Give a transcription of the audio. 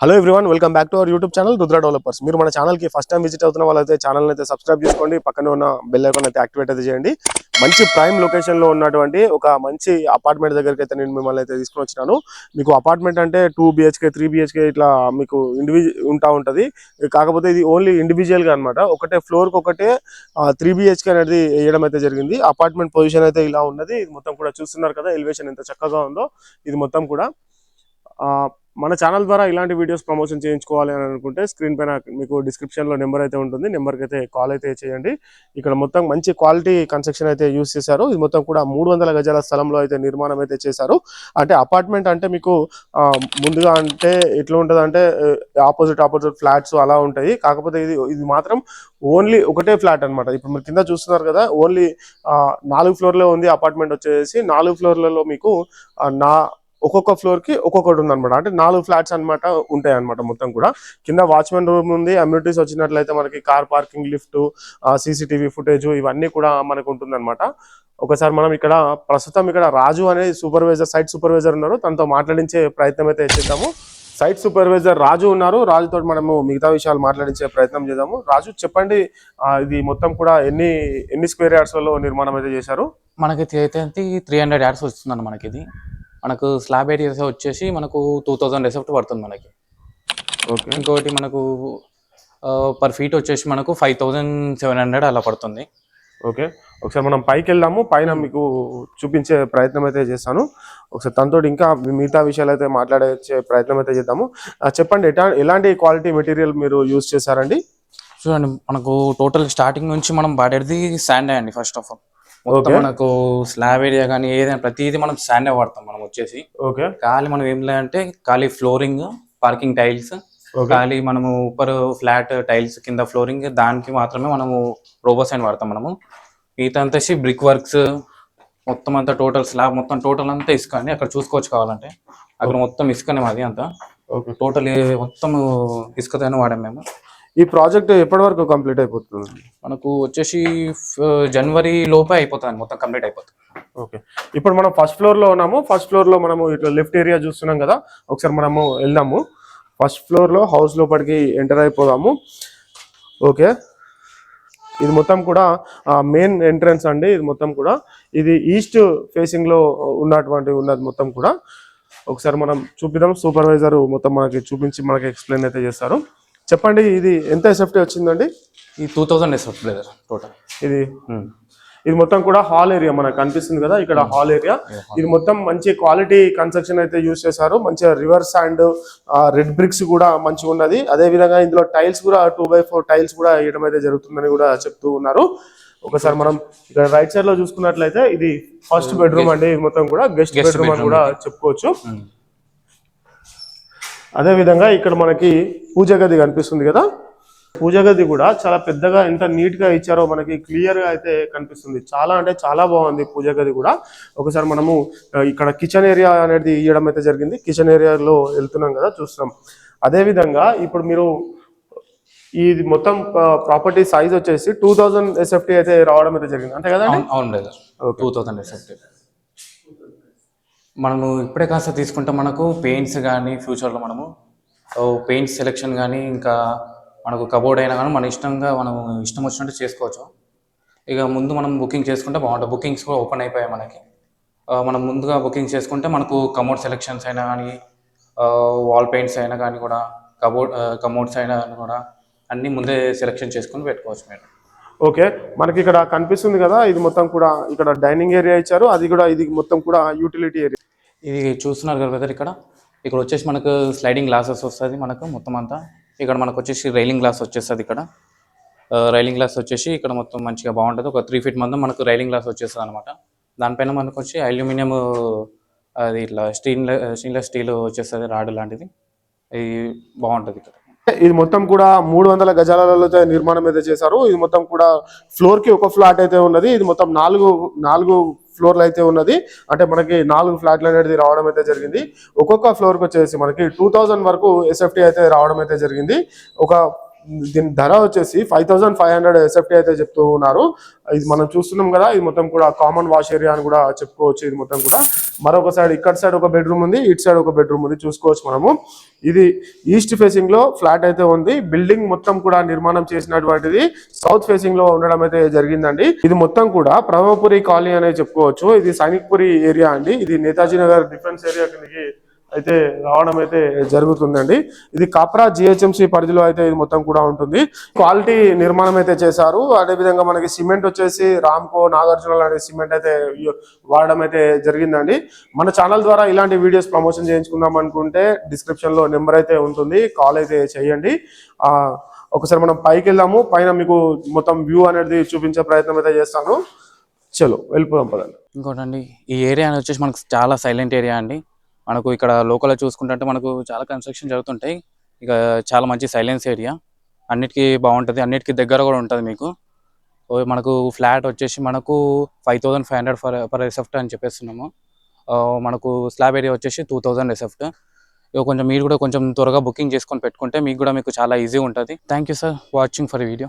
Hello everyone welcome back to our YouTube channel Rudra developers మీరు మన ఛానల్కి first time visit అవుతున్న వాళ్ళైతే ఛానల్ అయితే సబ్స్క్రైబ్ చేసుకోండి. పక్కనే ఉన్న బెల్ ఐకాన్ అయితే యాక్టివేట్ అయితే చేయండి. మంచి ప్రైమ్ లొకేషన్లో ఉన్నటువంటి ఒక మంచి అపార్ట్మెంట్ దగ్గరికి అయితే నేను మిమ్మల్ని అయితే తీసుకుని వచ్చినాను. మీకు అపార్ట్మెంట్ అంటే టూ బిహెచ్కే త్రీ బిహెచ్కే ఇట్లా మీకు ఇండివిజు ఉంటా ఉంటుంది. కాకపోతే ఇది ఓన్లీ ఇండివిజువల్గా అనమాట ఒకటే ఫ్లోర్కి ఒకటే త్రీ బిహెచ్కే అనేది వేయడం అయితే జరిగింది. అపార్ట్మెంట్ పొజిషన్ అయితే ఇలా ఉన్నది. ఇది మొత్తం కూడా చూస్తున్నారు కదా ఎలివేషన్ ఎంత చక్కగా ఉందో ఇది మొత్తం కూడా. మన ఛానల్ ద్వారా ఇలాంటి వీడియోస్ ప్రమోషన్ చేయించుకోవాలి అని అనుకుంటే స్క్రీన్ పైన మీకు డిస్క్రిప్షన్లో నెంబర్ అయితే ఉంటుంది. నెంబర్కి అయితే కాల్ అయితే చేయండి. ఇక్కడ మొత్తం మంచి క్వాలిటీ కన్స్ట్రక్షన్ అయితే యూస్ చేశారు. ఇది మొత్తం కూడా మూడు వందల గజాల స్థలంలో అయితే నిర్మాణం అయితే చేశారు. అంటే అపార్ట్మెంట్ అంటే మీకు ముందుగా అంటే ఎట్లా ఉంటుంది అంటే ఆపోజిట్ ఆపోజిట్ ఫ్లాట్స్ అలా ఉంటాయి. కాకపోతే ఇది ఇది మాత్రం ఓన్లీ ఒకటే ఫ్లాట్ అన్నమాట. ఇప్పుడు మీరు కింద చూస్తున్నారు కదా ఓన్లీ నాలుగు ఫ్లోర్లో ఉంది అపార్ట్మెంట్ వచ్చేసి. నాలుగు ఫ్లోర్లలో మీకు నా ఒక్కొక్క ఫ్లోర్కి ఒక్కొక్కటి ఉందన్నమాట. అంటే నాలుగు ఫ్లాట్స్ అన్నమాట ఉంటాయి అనమాట మొత్తం కూడా. కింద వాచ్మెన్ రూమ్ ఉంది అమ్యూనిటీస్ వచ్చినట్లయితే మనకి car parking lift CCTV footage ఇవన్నీ కూడా మనకు ఉంటుందన్నమాట. ఒకసారి మనం ఇక్కడ ప్రస్తుతం ఇక్కడ రాజు అనే సూపర్వైజర్ సైట్ సూపర్వైజర్ ఉన్నారు. తనతో మాట్లాడించే ప్రయత్నం అయితే చేద్దాము. సైట్ సూపర్వైజర్ రాజు ఉన్నారు. రాజుతో మనము మిగతా విషయాలు మాట్లాడించే ప్రయత్నం చేద్దాము. రాజు చెప్పండి ఇది మొత్తం కూడా ఎన్ని ఎన్ని స్క్వేర్ యార్డ్స్లో నిర్మాణం అయితే చేశారు? మనకి అయితే త్రీ హండ్రెడ్ యాడ్స్ వస్తుందండి మనకి ఇది. మనకు స్లాబ్ ఏరియాస్ వచ్చేసి మనకు టూ థౌజండ్ ఎసెప్ట్ పడుతుంది మనకి. ఓకే. ఇంకొకటి మనకు పర్ ఫీట్ వచ్చేసి మనకు ఫైవ్ థౌజండ్ సెవెన్ హండ్రెడ్ అలా పడుతుంది. ఓకే. ఒకసారి మనం పైకి వెళ్దాము. పైన మీకు చూపించే ప్రయత్నం అయితే చేస్తాను. ఒకసారి తనతో ఇంకా మిగతా విషయాలు అయితే మాట్లాడే ప్రయత్నం అయితే చేద్దాము. చెప్పండి ఎటా ఎలాంటి క్వాలిటీ మెటీరియల్ మీరు యూజ్ చేశారండి? చూడండి మనకు టోటల్ స్టార్టింగ్ నుంచి మనం వాడేది శాండే అండి ఫస్ట్ ఆఫ్ ఆల్ మొత్తం. మనకు స్లాబ్ ఏరియా కానీ ఏదైనా ప్రతిదీ మనం శాండే వాడతాం మనం వచ్చేసి. ఓకే. ఖాళీ మనం ఏం లేదంటే ఖాళీ ఫ్లోరింగ్ పార్కింగ్ టైల్స్ ఖాళీ మనము ఉపర్ ఫ్లాట్ టైల్స్ కింద ఫ్లోరింగ్ దానికి మాత్రమే మనము రోబోస్ అని వాడతాం మనము. మిగతా అంతా బ్రిక్ వర్క్స్ మొత్తం అంతా టోటల్ స్లాబ్ మొత్తం టోటల్ అంతా ఇసుక అండి. అక్కడ చూసుకోవచ్చు కావాలంటే. అక్కడ మొత్తం ఇసుకనే మాది అంతా. ఓకే. టోటల్ మొత్తం ఇసుకతోనే వాడాం మేము. ఈ ప్రాజెక్ట్ ఎప్పటి వరకు కంప్లీట్ అయిపోతుంది? మనకు వచ్చేసి జనవరి లోపే అయిపోతుంది మొత్తం కంప్లీట్ అయిపోతుంది. ఓకే. ఇప్పుడు మనం ఫస్ట్ ఫ్లోర్లో ఉన్నాము. ఫస్ట్ ఫ్లోర్లో మనము ఇట్లా లెఫ్ట్ ఏరియా చూస్తున్నాం కదా. ఒకసారి మనము వెళ్దాము. ఫస్ట్ ఫ్లోర్లో హౌస్ లోపలికి ఎంటర్ అయిపోదాము. ఓకే. ఇది మొత్తం కూడా మెయిన్ ఎంట్రన్స్ అండి. ఇది మొత్తం కూడా. ఇది ఈస్ట్ ఫేసింగ్లో ఉన్నటువంటి ఉన్నది మొత్తం కూడా. ఒకసారి మనం చూపిద్దాం. సూపర్వైజర్ మొత్తం మనకి చూపించి మనకి ఎక్స్ప్లెయిన్ అయితే చేస్తారు. చెప్పండి ఇది ఎంత ఎసెప్టీ వచ్చిందండి? ఈ టూ థౌజండ్ వేస్తారు బ్రదర్ టోటల్ ఇది? ఇది మొత్తం కూడా హాల్ ఏరియా మనకు కనిపిస్తుంది కదా ఇక్కడ హాల్ ఏరియా. ఇది మొత్తం మంచి క్వాలిటీ కన్స్ట్రక్షన్ అయితే యూజ్ చేశారు మంచిగా రివర్స్ అండ్ రెడ్ బ్రిక్స్ కూడా మంచిగా ఉన్నది. అదే విధంగా ఇందులో టైల్స్ కూడా టూ బై ఫోర్ టైల్స్ కూడా వేయడం అయితే జరుగుతుందని కూడా చెప్తూ ఉన్నారు. ఒకసారి మనం ఇక్కడ రైట్ సైడ్లో చూసుకున్నట్లయితే ఇది ఫస్ట్ బెడ్రూమ్ అండి ఇది మొత్తం కూడా గెస్ట్ బెడ్రూమ్ అని కూడా చెప్పుకోవచ్చు. అదే విధంగా ఇక్కడ మనకి పూజ గది కనిపిస్తుంది కదా. పూజ గది కూడా చాలా పెద్దగా ఎంత నీట్గా ఇచ్చారో మనకి క్లియర్గా అయితే కనిపిస్తుంది. చాలా అంటే చాలా బాగుంది పూజ గది కూడా. ఒకసారి మనము ఇక్కడ కిచెన్ ఏరియా అనేది ఇవ్వడం అయితే జరిగింది. కిచెన్ ఏరియాలో వెళ్తున్నాం కదా చూస్తున్నాం. అదే విధంగా ఇప్పుడు మీరు ఇది మొత్తం ప్రాపర్టీ సైజ్ వచ్చేసి టూ థౌజండ్ ఎస్ఎఫ్టీ అయితే రావడం అయితే జరిగింది. అంతే కదండి? అవును టూ థౌజండ్ ఎసెప్ట్ మనము ఇప్పుడే కాస్త తీసుకుంటే మనకు పెయింట్స్ కానీ ఫ్యూచర్లో మనము పెయింట్ సెలెక్షన్ కానీ ఇంకా మనకు కబోర్డ్ అయినా కానీ మన ఇష్టంగా మనం ఇష్టం వచ్చినట్టు చేసుకోవచ్చు. ఇక ముందు మనం బుకింగ్ చేసుకుంటే బాగుంటుంది. బుకింగ్స్ కూడా ఓపెన్ అయిపోయాయి మనకి. మనం ముందుగా బుకింగ్ చేసుకుంటే మనకు కమోడ్ సెలెక్షన్స్ అయినా కానీ వాల్ పెయింట్స్ అయినా కానీ కూడా కబోర్డ్ కమోడ్స్ అయినా కానీ కూడా అన్నీ ముందే సెలెక్షన్ చేసుకుని పెట్టుకోవచ్చు మీరు. ఓకే మనకి ఇక్కడ కనిపిస్తుంది కదా ఇది మొత్తం కూడా ఇక్కడ డైనింగ్ ఏరియా ఇచ్చారు అది కూడా ఇది మొత్తం కూడా యూటిలిటీ ఏరియా. ఇది చూస్తున్నారు కదా బ్రదర్ ఇక్కడ. ఇక్కడ వచ్చేసి మనకు స్లైడింగ్ గ్లాసెస్ వస్తుంది మనకు మొత్తం అంతా. ఇక్కడ మనకు వచ్చేసి రైలింగ్ గ్లాస్ వచ్చేస్తుంది ఇక్కడ. రైలింగ్ గ్లాస్ వచ్చేసి ఇక్కడ మొత్తం మంచిగా బాగుంటుంది. ఒక త్రీ ఫీట్ మందం మనకు రైలింగ్ గ్లాస్ వచ్చేస్తుంది అనమాట దానిపైన మనకు వచ్చి అల్యూమినియం అది ఇట్లా స్టీల్ స్టీన్లెస్ స్టీల్ వచ్చేస్తుంది రాడ్ లాంటిది. ఇది బాగుంటుంది ఇక్కడ. ఇది మొత్తం కూడా మూడు వందల గజాలలో నిర్మాణం అయితే చేశారు. ఇది మొత్తం కూడా ఫ్లోర్కి ఒక ఫ్లాట్ అయితే ఉన్నది. ఇది మొత్తం నాలుగు నాలుగు ఫ్లోర్లు అయితే ఉన్నది. అంటే మనకి నాలుగు ఫ్లాట్లు అనేది రావడం అయితే జరిగింది. ఒక్కొక్క ఫ్లోర్కి వచ్చేసి మనకి టూ వరకు ఎస్ఎఫ్టీ అయితే రావడం అయితే జరిగింది. ఒక దీని ధర వచ్చేసి five thousand five hundred SFT అయితే చెప్తూ ఉన్నారు. ఇది మనం చూస్తున్నాం కదా ఇది మొత్తం కూడా కామన్ వాష్ ఏరియా అని కూడా చెప్పుకోవచ్చు ఇది మొత్తం కూడా. మరొక సైడ్ ఇక్కడ సైడ్ ఒక బెడ్రూమ్ ఉంది ఇటు సైడ్ ఒక బెడ్రూమ్ ఉంది చూసుకోవచ్చు మనము. ఇది ఈస్ట్ ఫేసింగ్లో ఫ్లాట్ అయితే ఉంది బిల్డింగ్ మొత్తం కూడా నిర్మాణం చేసినటువంటిది సౌత్ ఫేసింగ్లో ఉండడం అయితే జరిగిందండి. ఇది మొత్తం కూడా ప్రథమపురి కాలనీ అనే చెప్పుకోవచ్చు. ఇది సైనిక్పురి ఏరియా అండి. ఇది నేతాజీ నగర్ డిఫెన్స్ ఏరియా కిందకి అయితే రావడం అయితే జరుగుతుందండి. ఇది కాప్రా జిహెచ్ఎంసి పరిధిలో అయితే ఇది మొత్తం కూడా ఉంటుంది. క్వాలిటీ నిర్మాణం అయితే చేశారు. అదే విధంగా మనకి సిమెంట్ వచ్చేసి రామ్కో నాగార్జున లాంటి సిమెంట్ అయితే వాడడం అయితే జరిగిందండి. మన ఛానల్ ద్వారా ఇలాంటి వీడియోస్ ప్రమోషన్ చేయించుకుందాం అనుకుంటే డిస్క్రిప్షన్లో నెంబర్ అయితే ఉంటుంది. కాల్ అయితే చేయండి. ఒకసారి మనం పైకి వెళ్దాము. పైన మీకు మొత్తం వ్యూ అనేది చూపించే ప్రయత్నం అయితే చేస్తాను. చలో వెళ్ళిపోదాం పదండి. ఇంకోటండి ఈ ఏరియా అని వచ్చేసి మనకు చాలా సైలెంట్ ఏరియా అండి. మనకు ఇక్కడ లోకల్లో చూసుకుంటే మనకు చాలా కన్స్ట్రక్షన్ జరుగుతుంటాయి. ఇక చాలా మంచి సైలెన్స్ ఏరియా అన్నిటికీ బాగుంటుంది. అన్నిటికీ దగ్గర కూడా ఉంటుంది మీకు. మనకు ఫ్లాట్ వచ్చేసి మనకు five thousand five hundred for per receipt అని చెప్పేస్తున్నాము. మనకు స్లాబ్ ఏరియా వచ్చేసి టూ థౌసండ్ రిసెప్ట్ కొంచెం మీరు కూడా కొంచెం త్వరగా బుకింగ్ చేసుకొని పెట్టుకుంటే మీకు కూడా మీకు చాలా ఈజీగా ఉంటుంది. Thank you sir watching for video